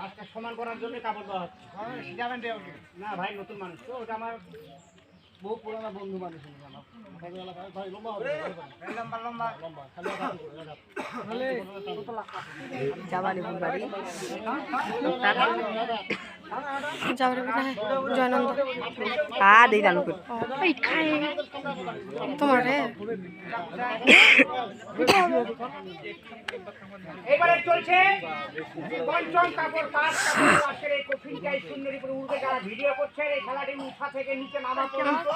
রাস্তা সমান করার জন্য কাপড় দেওয়া হচ্ছে। না ভাই নতুন মানুষ তো ওটা আমার বহু পুরোনো বন্ধু মানুষ। ভাই, ভাই, লম্বা লম্বা, লম্বা, লম্বা, খালি করে, যাবানি না জয়নন্দ। আ দেই জানো কই ওই খাই তোমার রে? এবারে চলছে পঞ্চম কাপড় পাঁচ কাপড় পাশের এই কফিনটাই শূন্যের উপরে উঠে যারা ভিডিও করছে। এই খেলাটি উঠা থেকে নিচে নামা পর্যন্ত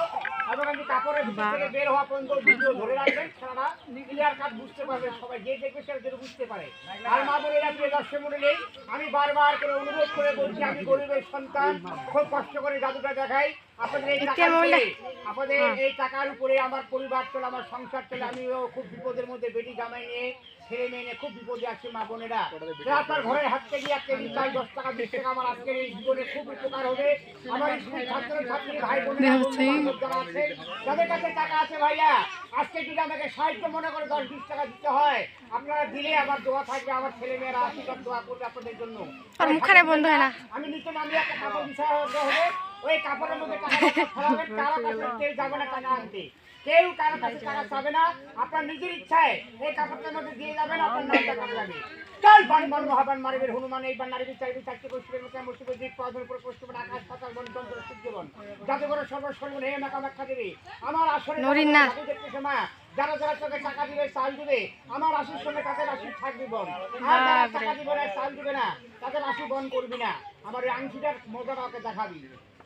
এবং কাপড়ের ভিতর থেকে বের হওয়া পর্যন্ত ভিডিও ধরে রাখবেন সারা ক্লিয়ার কাট বুঝতে পারবে সবাই যে দেখবে সেটা যেন বুঝতে পারে। আর মা বোনেরা প্রিয় দর্শক মন্ডলী আমি বারবার করে অনুরোধ করে বলছি আমি গরিবের সন্তান খুব কষ্ট করে জাদুটা দেখাই। আপনাদের এই টাকার উপরে আপনাদের এই টাকার উপরে আমার পরিবার চলে আমার সংসার চলে আমিও খুব বিপদের মধ্যে বেটি জামাই নিয়ে ছেলে মেয়ে নিয়ে খুব বিপদে আছে মা বোনেরা। আপনার ঘরের হাত থেকে এক কেজি চাল দশ টাকা বিশ টাকা আমার আজকের এই জীবনে খুব উপকার হবে। আমার স্কুল ছাত্র ছাত্রী ভাই বোনেরা বন্ধু বান্ধব যারা আছে, যাদের কাছে টাকা আছে ভাইয়া আজকে যদি আমাকে সাহায্য মনে করে দশ বিশ টাকা দিতে হয় আপনারা দিলে আমার দোয়া থাকবে আমার ছেলে মেয়েরা আশীর্বাদ দোয়া করবে আপনাদের জন্য। হয় আমি নিচে নামিয়ে একটা কাপড় বিছায় হবে। ওই কাপড়ের মধ্যে কেউ যাবে না টাকা আনতে। কেউ কারও কাছে টাকা চাবে না আপনার নিজের ইচ্ছায় এই কাপড়টার মধ্যে দিয়ে যাবেন আপনার নামটা কাটা যাবে চল বান বান মহাবান মারিবের হনুমান এইবার নারী বিচার বিচার কি কষ্টের মতো মুসিব দিক পদের উপর কষ্ট আকাশ পাতাল বন চন্দ্র সূর্যবন। যাতে করে সর্বসর্ব হে মাকা মাখা দেবে আমার আসলে নরিন না। জাদু দেখতেছে মা যারা যারা তোকে টাকা দিবে চাল দিবে আমার রাশির সঙ্গে তাদের রাশি থাকবে বন আর যারা টাকা দিবে না চাল দিবে না তাদের বন করবি না। আমার এই আংশিটার মজাটা ওকে দেখাবি।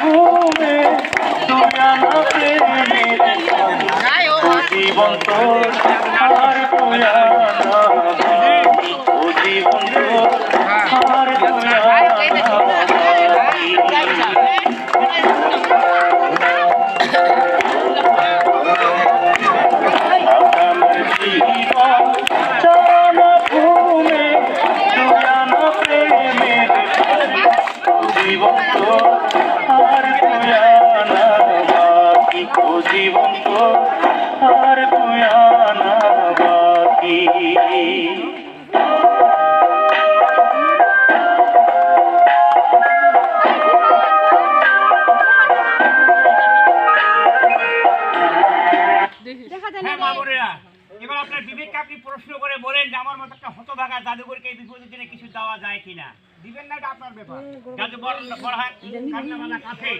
ভূমে দুয়ানা প্রেমের জীবন তো আর তুয়ানা বাকি ও জীবন তো আর তুয়ানা বাকি। হ্যাঁ মা বোনেরা এবার আপনার বিবেককে আপনি প্রশ্ন করে বলেন যে আমার মতো একটা হতভাগা জাদুঘরকে এই বিপদের দিনে কিছু দেওয়া যায় কিনা। দিবেন না এটা আপনার ব্যাপার। জাদুঘর বড় হয় কাছে